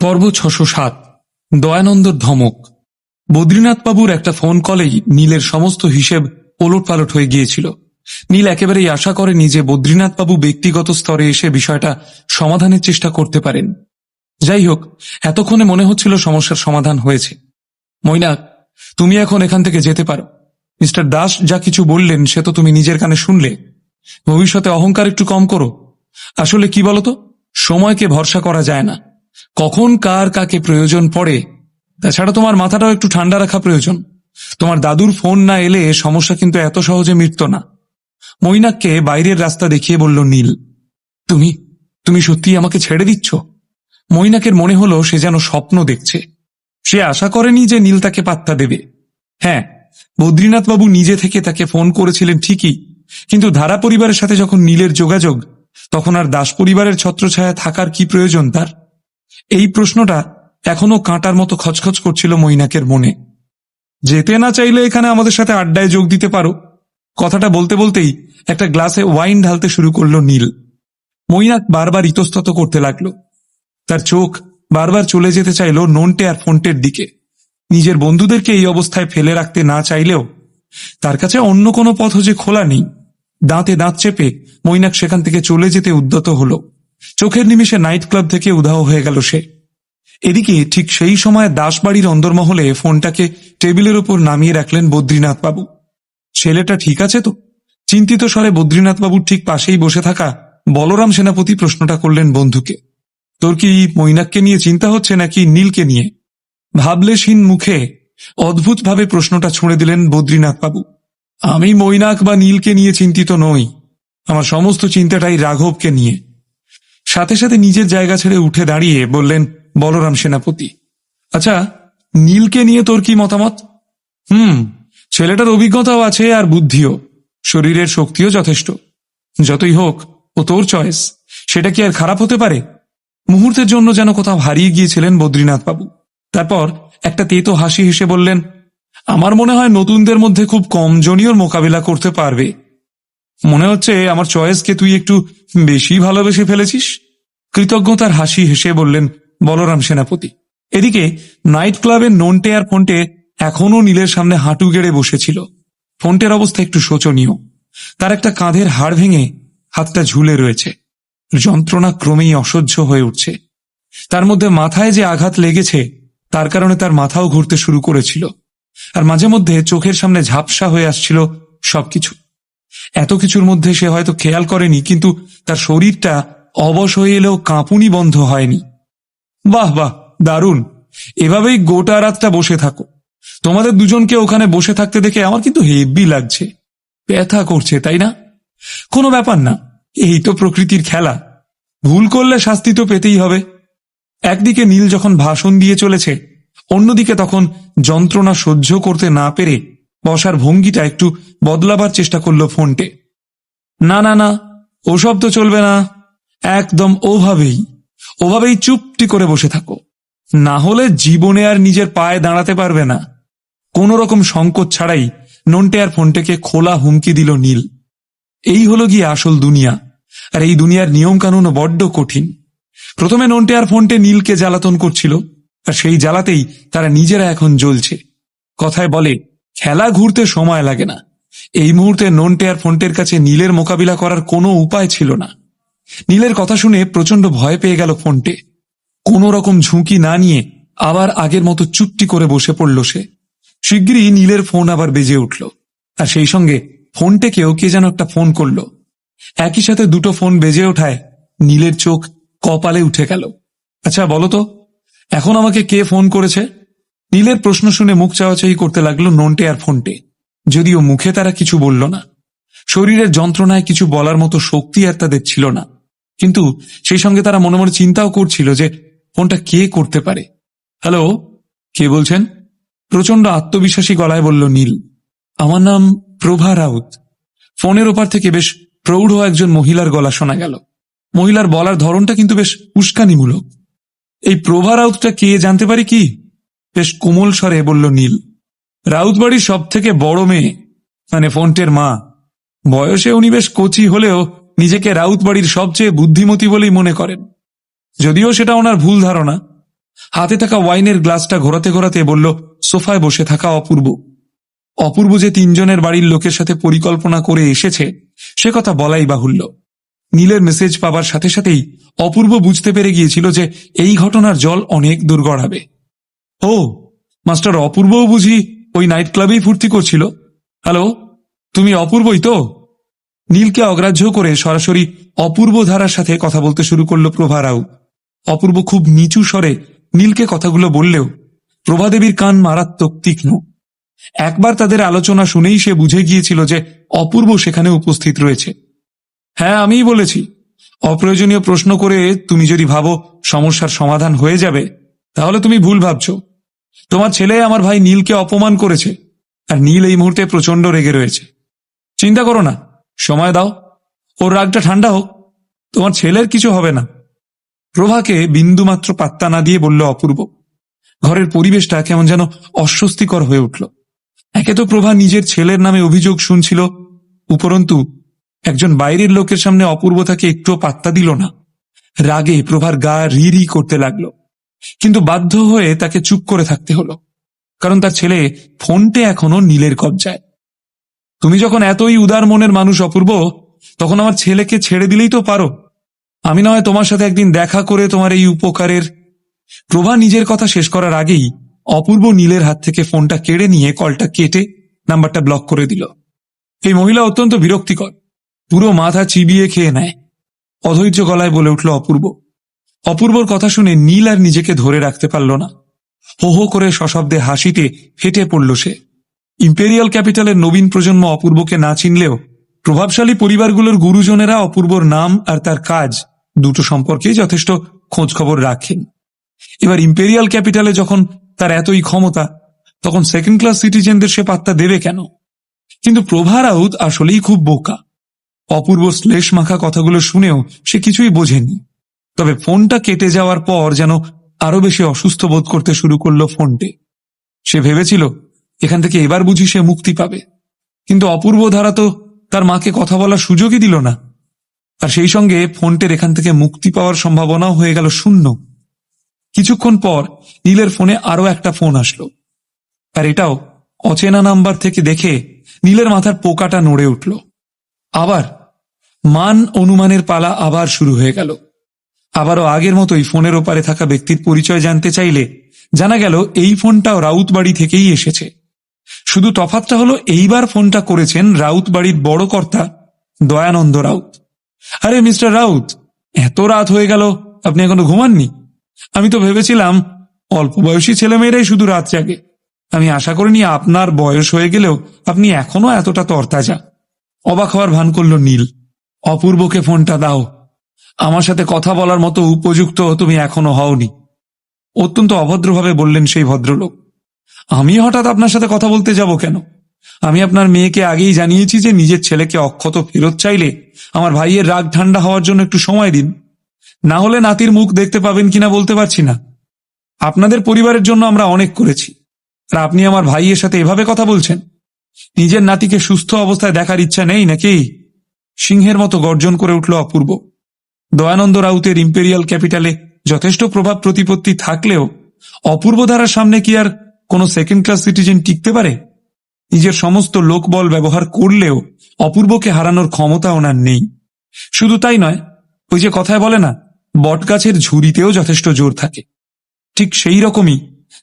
পর্ব ছশো সাত। দয়ানন্দর ধমক। বদ্রীনাথবাবুর একটা ফোন কলেই নীলের সমস্ত হিসেব ওলটপালট হয়ে গিয়েছিল। নীল একেবারেই আশা করেনি যে বদ্রীনাথবাবু ব্যক্তিগত স্তরে এসে বিষয়টা সমাধানের চেষ্টা করতে পারেন। যাই হোক, এতক্ষণে মনে হচ্ছিল সমস্যার সমাধান হয়েছে। মৈনাক, তুমি এখন এখান থেকে যেতে পারো। মিস্টার দাস যা কিছু বললেন সে তো তুমি নিজের কানে শুনলে। ভবিষ্যতে অহংকার একটু কম করো। আসলে কি বলতো? সময়কে ভরসা করা যায় না। কখন কার কাকে প্রয়োজন পড়ে? তাছাড়া তোমার মাথাটাও একটু ঠান্ডা রাখা প্রয়োজন। তোমার দাদুর ফোন না এলে সমস্যা কিন্তু এত সহজে মিটত না। মৈনাককে বাইরের রাস্তা দেখিয়ে বলল, নীল, তুমি তুমি সত্যি আমাকে ছেড়ে দিচ্ছ? মৈনাকের মনে হলো সে যেন স্বপ্ন দেখছে। সে আশা করেনি যে নীল তাকে পাত্তা দেবে। হ্যাঁ বদ্রীনাথবাবু নিজে থেকে তাকে ফোন করেছিলেন ঠিকই, কিন্তু ধারা পরিবারের সাথে যখন নীলের যোগাযোগ, তখন আর দাস পরিবারের ছত্রছায়া থাকার কি প্রয়োজন তার? এই প্রশ্নটা এখনও কাঁটার মতো খচখচ করছিল মৈনাকের মনে। যেতে না চাইলে এখানে আমাদের সাথে আড্ডায় যোগ দিতে পারো। কথাটা বলতে বলতেই একটা গ্লাসে ওয়াইন ঢালতে শুরু করল নীল। মৈনাক বারবার ইতস্তত করতে লাগল। তার চোখ বারবার চলে যেতে চাইল নন্টে আর ফোনটের দিকে। নিজের বন্ধুদেরকে এই অবস্থায় ফেলে রাখতে না চাইলেও তার কাছে অন্য কোনো পথ যে খোলা নেই। দাঁতে দাঁত চেপে মৈনাক সেখান থেকে চলে যেতে উদ্যত হলো। চোখের নিমিষে নাইট ক্লাব থেকে উধাও হয়ে গেল সে। এদিকে ঠিক সেই সময় দাসবাড়ির অন্দরমহলে ফোনটাকে টেবিলের ওপর নামিয়ে রাখলেন বদ্রীনাথ বাবু ছেলেটা ঠিক আছে তো? চিন্তিত স্বরে বদ্রীনাথ বাবুর ঠিক পাশেই বসে থাকা বলরাম সেনাপতি প্রশ্নটা করলেন বন্ধুকে। তোর কি মৈনাককে নিয়ে চিন্তা হচ্ছে নাকি নীলকে নিয়ে? ভাবলেশহীন মুখে অদ্ভুতভাবে প্রশ্নটা ছুঁড়ে দিলেন বদ্রীনাথ বাবু আমি মৈনাক বা নীলকে নিয়ে চিন্তিত নই। আমার সমস্ত চিন্তাটাই রাঘবকে নিয়ে। সাথে সাথে নিজের জায়গা ছেড়ে উঠে দাঁড়িয়ে বললেন, বলরাম সেনাপতি আচ্ছা নীলকে নিয়ে তোর কি মতামত? হুম, ছেলেটার অভিজ্ঞতাও আছে আর বুদ্ধিও, শরীরের শক্তিও যথেষ্ট। যতই হোক, ও তোর চয়েস, সেটা কি আর খারাপ হতে পারে? মুহূর্তের জন্য যেন কোথাও হারিয়ে গিয়েছিলেন বদ্রীনাথ বাবু তারপর একটা তেতো হাসি হেসে বললেন, আমার মনে হয় নতুনদের মধ্যে খুব কম জনীয় মোকাবিলা করতে পারবে। মনে হচ্ছে আমার চয়েসকে তুই একটু বেশি ভালোবেসে ফেলেছিস? কৃতজ্ঞতার হাসি হেসে বললেন, বলরাম সেনাপতি। এদিকে নাইট ক্লাবের নন্টে আর ফোনটে এখনও নীলের সামনে হাঁটু গেড়ে বসেছিল। ফোনটের অবস্থা একটু শোচনীয়। তার একটা কাঁধের হাড় ভেঙে হাতটা ঝুলে রয়েছে। যন্ত্রণা ক্রমেই অসহ্য হয়ে উঠছে। তার মধ্যে মাথায় যে আঘাত লেগেছে, তার কারণে তার মাথাও ঘুরতে শুরু করেছিল। আর মাঝে মধ্যে চোখের সামনে ঝাপসা হয়ে আসছিল সবকিছু। এত কিছুর মধ্যে সে হয়তো খেয়াল করেনি, কিন্তু তার শরীরটা অবশ হয়ে এলেও কাঁপুনি বন্ধ হয়নি। বাহ বাহ, দারুণ। এভাবেই গোটা রাতটা বসে থাকো। তোমাদের দুজনকে ওখানে বসে থাকতে দেখে আমার কিন্তু হেভি লাগছে। ব্যথা করছে, তাই না? কোনো ব্যাপার না, এই তো প্রকৃতির খেলা। ভুল করলে শাস্তি তো পেতেই হবে। একদিকে নীল যখন ভাষণ দিয়ে চলেছে, অন্যদিকে তখন যন্ত্রণা সহ্য করতে না পেরে বসার ভঙ্গিটা একটু বদলাবার চেষ্টা করল ফোনটে। না না না, ওসব তো চলবে না। একদম ওভাবেই ওভাবেই চুপটি করে বসে থাকো। না হলে জীবনে আর নিজের পায়ে দাঁড়াতে পারবে না। কোন রকম সংকোচ ছাড়াই নন্টে আর ফোনটেকে খোলা হুমকি দিল নীল। এই হলো গিয়ে আসল দুনিয়া, আর এই দুনিয়ার নিয়ম কানুনও বড্ড কঠিন। প্রথমে নন্টে আর ফোনটে নীলকে জ্বালাতন করছিল, আর সেই জ্বালাতেই তারা নিজেরা এখন জ্বলছে। কথায় বলে, খেলা ঘুরতে সময় লাগে না। এই মুহূর্তে নন্টে আর ফোনটের কাছে নীলের মোকাবিলা করার কোনো উপায় ছিল না। নীলের কথা শুনে প্রচণ্ড ভয় পেয়ে গেল ফোনটে। কোনো রকম ঝুঁকি না নিয়ে আবার আগের মতো চুপটি করে বসে পড়ল সে। শিগগিরই নীলের ফোন আবার বেজে উঠল। আর সেই সঙ্গে ফোনটেকেও কে যেন একটা ফোন করল। একই সাথে দুটো ফোন বেজে ওঠায় নীলের চোখ কপালে উঠে গেল। আচ্ছা বলো তো, এখন আমাকে কে ফোন করেছে? নীলের প্রশ্ন শুনে মুখ চাওয়াচাই করতে লাগল নন্টে আর ফোনটে। যদিও মুখে তারা কিছু বলল না। শরীরের যন্ত্রণায় কিছু বলার মতো শক্তি আর তাদের ছিল না। কিন্তু সেই সঙ্গে তারা মনে মনে চিন্তাও করছিল যে ফোনটা কে করতে পারে। হ্যালো, কে বলছেন? প্রচণ্ড আত্মবিশ্বাসী গলায় বলল নীল। আমার নাম প্রভা রাউত। ফোনের ওপার থেকে বেশ প্রৌঢ় একজন মহিলার গলা শোনা গেল। মহিলার বলার ধরনটা কিন্তু বেশ উস্কানিমূলক। এই প্রভা রাউতটা কে জানতে পারি কি? বেশ কোমল স্বরে বলল নীল। রাউত বাড়ির সব থেকে বড় মেয়ে মানে ফোনটের মা। বয়সে উনি বেশ কচি হলেও নিজেকে রাউত বাড়ির সবচেয়ে বুদ্ধিমতী বলেই মনে করেন। যদিও সেটা ওনার ভুল ধারণা, হাতে থাকা ওয়াইনের গ্লাসটা ঘোরাতে ঘোরাতে বলল, সোফায় বসে থাকা অপূর্ব। অপূর্ব যে তিনজনের বাড়ির লোকের সাথে পরিকল্পনা করে এসেছে, সে কথা বলাই বাহুল্য। নীলের মেসেজ পাবার সাথে সাথেই অপূর্ব বুঝতে পেরে গিয়েছিল যে এই ঘটনার জল অনেক দূর গড়াবে ও, মাস্টার অপূর্বও বুঝি ওই নাইট ক্লাবেই ফুর্তি করছিল? হ্যালো, তুমি অপূর্বই তো? নীলকে অগ্রাহ্য করে সরাসরি অপূর্ব ধারার সাথে কথা বলতে শুরু করল প্রভা রাউত অপূর্ব খুব নিচু স্বরে নীলকে কথাগুলো বললেও প্রভাদেবীর কান মারাত্মক তীক্ষ্ণ। একবার তাদের আলোচনা শুনেই সে বুঝে গিয়েছিল যে অপূর্ব সেখানে উপস্থিত রয়েছে। হ্যাঁ আমিই বলেছি। অপ্রয়োজনীয় প্রশ্ন করে তুমি যদি ভাবো সমস্যার সমাধান হয়ে যাবে, তাহলে তুমি ভুল ভাবছ। তোমার ছেলে আমার ভাই নীলকে অপমান করেছে, আর নীল এই মুহূর্তে প্রচণ্ড রেগে রয়েছে। চিন্তা করো না। সময় দাও। ওর রাগটা ঠান্ডা হোক। তোমার ছেলের কিছু হবে না। প্রভাকে বিন্দুমাত্র পাত্তা না দিয়ে বলল অপূর্ব, ঘরের পরিবেশটা কেমন যেন অস্বস্তিকর হয়ে উঠল। একে তো প্রভা নিজের ছেলের নামে অভিযোগ শুনছিল, উপরন্তু একজন বাইরের লোকের সামনে অপূর্ব তাকে একটুও পাত্তা দিল না। রাগে প্রভার গা রি রি করতে লাগল। কিন্তু বাধ্য হয়ে তাকে চুপ করে থাকতে হলো, কারণ তার ছেলে ফোনটে এখনও নীলের কবজায়। তুমি যখন এতই উদার মনের মানুষ অপূর্ব, তখন আমার ছেলেকে ছেড়ে দিলেই তো পারো। আমি নয় তোমার সাথে একদিন দেখা করে তোমার এই উপকারের প্রভা নিজের কথা শেষ করার আগেই অপূর্ব নীলের হাত থেকে ফোনটা কেড়ে নিয়ে কলটা কেটে নাম্বারটা ব্লক করে দিল। এই মহিলা অত্যন্ত বিরক্তিকর। পুরো মাথা চিবিয়ে খেয়ে নেয়। অধৈর্য গলায় বলে উঠল অপূর্ব। অপূর্বর কথা শুনে নীল আর নিজেকে ধরে রাখতে পারল না। হো হো করে সশব্দে হাসিতে ফেটে পড়ল সে। ইম্পেরিয়াল ক্যাপিটালের নবীন প্রজন্ম অপূর্বকে না চিনলেও প্রভাবশালী পরিবারগুলোর গুরুজনেরা অপূর্বর নাম আর তার কাজ দুটো সম্পর্কেই যথেষ্ট খোঁজ খবর রাখেন। এবার ইম্পেরিয়াল ক্যাপিটালে যখন তার এতই ক্ষমতা, তখন সেকেন্ড ক্লাস সিটিজেনদের সে পাত্তা দেবে কেন? কিন্তু প্রভা রাউত আসলেই খুব বোকা। অপূর্ব শ্লেষ মাখা কথাগুলো শুনেও সে কিছুই বোঝেনি। তবে ফোনটা কেটে যাওয়ার পর যেন আরও বেশি অসুস্থ বোধ করতে শুরু করল ফোনটে। সে ভেবেছিল এখান থেকে এবার বুঝি সে মুক্তি পাবে। কিন্তু অপূর্ব ধারা তো তার মাকে কথা বলার সুযোগই দিল না। আর সেই সঙ্গে ফোনটের এখান থেকে মুক্তি পাওয়ার সম্ভাবনাও হয়ে গেল শূন্য। কিছুক্ষণ পর নীলের ফোনে আরও একটা ফোন আসলো। আর এটাও অচেনা নাম্বার থেকে দেখে নীলের মাথার পোকাটা নড়ে উঠল। আবার মান অনুমানের পালা আবার শুরু হয়ে গেল। আবারও আগের মতোই ফোনের ওপারে থাকা ব্যক্তির পরিচয় জানতে চাইলে জানা গেল এই ফোনটাও রাউত বাড়ি থেকেই এসেছে। শুধু তফাতটা হলো এইবার ফোনটা করেছেন রাউত বাড়ির বড় কর্তা দয়ানন্দ রাউত। আরে, মিস্টার রাউত, এত রাত হয়ে গেল, আপনি এখনও ঘুমাননি? আমি তো ভেবেছিলাম অল্প বয়সী ছেলেমেয়েরাই শুধু রাত জাগে। আমি আশা করিনি আপনার বয়স হয়ে গেলেও আপনি এখনও এতটা তরতাজা। অবাক হওয়ার ভান করল নীল। অপূর্বকে ফোনটা দাও। আমার সাথে কথা বলার মতো উপযুক্ত তুমি এখনও হওনি। অত্যন্ত অভদ্রভাবে বললেন সেই ভদ্রলোক। আমি হঠাৎ আপনার সাথে কথা বলতে যাব কেন? আমি আপনার মেয়েকে আগেই জানিয়েছি যে নিজের ছেলেকে অক্ষত ফেরত চাইলে আমার ভাইয়ের রাগ ঠান্ডা হওয়ার জন্য একটু সময় দিন। না হলে নাতির মুখ দেখতে পাবেন কিনা বলতে পারছি না। আপনাদের পরিবারের জন্য আমরা অনেক করেছি। আর আপনি আমার ভাইয়ের সাথে এভাবে কথা বলছেন? নিজের নাতিকে সুস্থ অবস্থায় দেখার ইচ্ছা নেই নাকি? সিংহের মতো গর্জন করে উঠল অপূর্ব। দয়ানন্দ রাউতের ইম্পেরিয়াল ক্যাপিটালে যথেষ্ট প্রভাব প্রতিপত্তি থাকলেও অপূর্ব ধারার সামনে কি আর কোনো সেকেন্ড ক্লাস সিটিজেন টিকতে পারে? নিজের সমস্ত লোকবল ব্যবহার করলেও অপূর্বকে হারানোর ক্ষমতা ওনার নেই। শুধু তাই নয়, ওই যে কথায় বলে না, বটগাছের ঝুড়িতেও যথেষ্ট জোর থাকে। ঠিক সেই রকমই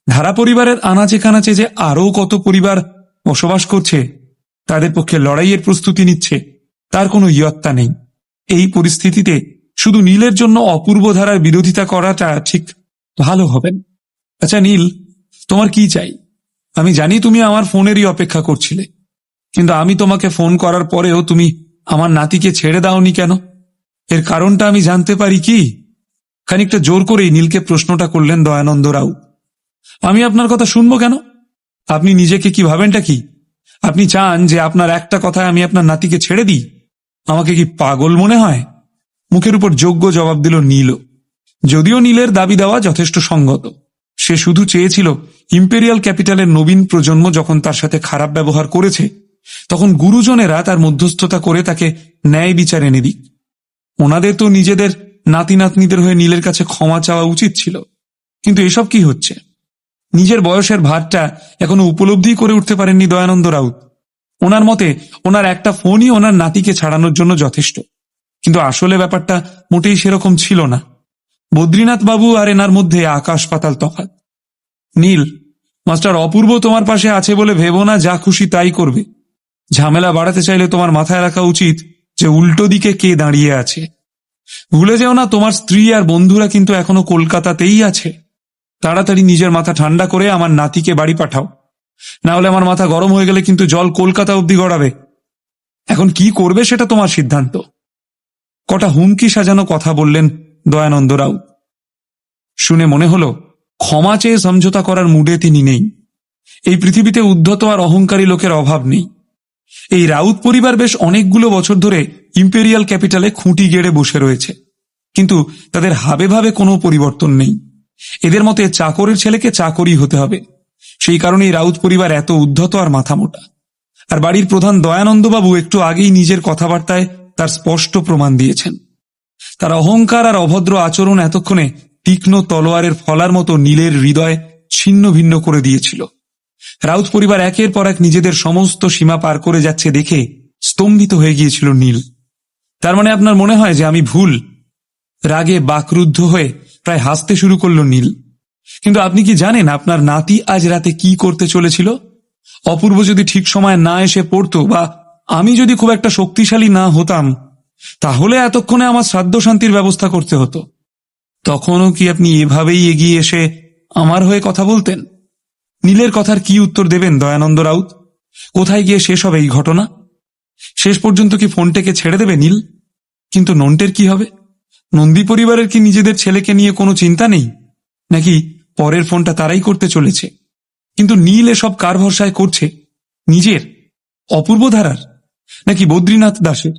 ধারা পরিবারের আনাচে কানাচে যে আরও কত পরিবার বসবাস করছে, তাদের পক্ষে লড়াইয়ের প্রস্তুতি নিচ্ছে, তার কোনো ইয়ত্তা নেই। এই পরিস্থিতিতে শুধু নীলের জন্য অপূর্ব ধারার বিরোধিতা করাটা ঠিক ভালো হবে আচ্ছা নীল তোমার কি চাই? আমি জানি তুমি আমার ফোনেরই অপেক্ষা করছিলে। কিন্তু আমি তোমাকে ফোন করার পরেও তুমি আমার নাতিকে ছেড়ে দাওনি কেন? এর কারণটা আমি জানতে পারি কি? খানিকটা জোর করেই নীলকে প্রশ্নটা করলেন দয়ানন্দ রাউ। আমি আপনার কথা শুনব কেন? আপনি নিজেকে কি ভাবেনটা কি? আপনি চান যে আপনার একটা কথায় আমি আপনার নাতিকে ছেড়ে দিই? আমাকে কি পাগল মনে হয়? মুখের উপর যোগ্য জবাব দিল নীল যদিও নীলের দাবি দেওয়া যথেষ্ট সঙ্গত। সে শুধু চেয়েছিল ইম্পেরিয়াল ক্যাপিটালের নবীন প্রজন্ম যখন তার সাথে খারাপ ব্যবহার করেছে, তখন গুরুজনেরা তার মধ্যস্থতা করে তাকে ন্যায় বিচার এনে দিক। ওনাদের তো নিজেদের নাতি নাতনিদের হয়ে নীলের কাছে ক্ষমা চাওয়া উচিত ছিল। কিন্তু এসব কি হচ্ছে? নিজের বয়সের ভারটা এখনও উপলব্ধি করে উঠতে পারেননি দয়ানন্দ রাউত। ওনার মতে, ওনার একটা ফোনই ওনার নাতিকে ছাড়ানোর জন্য যথেষ্ট। কিন্তু আসলে ব্যাপারটা মোটেই সেরকম ছিল না। বদ্রীনাথ বাবু আর এনার মধ্যে আকাশ পাতাল তফাৎ। নীল, মাস্টার অপূর্ব তোমার পাশে আছে বলে ভেবো না, যা খুশি তাই করবে। ঝামেলা বাড়াতে চাইলে তোমার মাথায় রাখা উচিত যে উল্টো দিকে কে দাঁড়িয়ে আছে। ভুলে যেও না, তোমার স্ত্রী আর বন্ধুরা কিন্তু এখনও কলকাতাতেই আছে। তাড়াতাড়ি নিজের মাথা ঠান্ডা করে আমার নাতিকে বাড়ি পাঠাও। না হলে আমার মাথা গরম হয়ে গেলে কিন্তু জল কলকাতা অব্দি গড়াবে। এখন কি করবে সেটা তোমার সিদ্ধান্ত। কটা হুমকি সাজানো কথা বললেন দয়ানন্দ রাউত শুনে মনে হলো, ক্ষমা চেয়ে সমঝোতা করার মুডে তিনি নেই। এই পৃথিবীতে উদ্ধত আর অহংকারী লোকের অভাব নেই। এই রাউত পরিবার বেশ অনেকগুলো বছর ধরে ইম্পেরিয়াল ক্যাপিটালে খুঁটি গেড়ে বসে রয়েছে। কিন্তু তাদের হাবে ভাবে কোনো পরিবর্তন নেই। এদের মতে চাকরের ছেলেকে চাকরই হতে হবে। সেই কারণেই রাউত পরিবার এত উদ্ধত আর মাথা মোটা। আর বাড়ির প্রধান দয়ানন্দবাবু একটু আগেই নিজের কথাবার্তায় তার স্পষ্ট প্রমাণ দিয়েছেন। তার অহংকার আর অভদ্র আচরণ এতক্ষণে তীক্ষ্ণ তলোয়ারের ফলার মতো নীলের হৃদয় ছিন্ন ভিন্ন করে দিয়েছিল। রাউত পরিবার একের পর এক নিজেদের সমস্ত সীমা পার করে যাচ্ছে দেখে স্তম্ভিত হয়ে গিয়েছিল নীল। তার মানে আপনার মনে হয় যে আমি ভুল? রাগে বাকরুদ্ধ হয়ে প্রায় হাসতে শুরু করল নীল। কিন্তু আপনি কি জানেন আপনার নাতি আজ রাতে কি করতে চলেছিল? অপূর্ব যদি ঠিক সময় না এসে পড়তো বা আমি যদি খুব একটা শক্তিশালী না হতাম তাহলে এতক্ষণে আমার শ্রাদ্ধ শান্তির ব্যবস্থা করতে হতো। তখনও কি আপনি এভাবেই এগিয়ে এসে আমার হয়ে কথা বলতেন? নীলের কথার কি উত্তর দেবেন দয়ানন্দ রাউত? কোথায় গিয়ে শেষ হবে এই ঘটনা? শেষ পর্যন্ত কি ফোনটাকে ছেড়ে দেবে নীল? কিন্তু নন্টের কি হবে? নন্দী পরিবারের কি নিজেদের ছেলেকে নিয়ে কোনো চিন্তা নেই? নাকি পরের ফোনটা তারাই করতে চলেছে? কিন্তু নীল এসব কার ভরসায় করছে? নিজের? অপূর্ব ধারার? নাকি বদ্রীনাথ দাসের?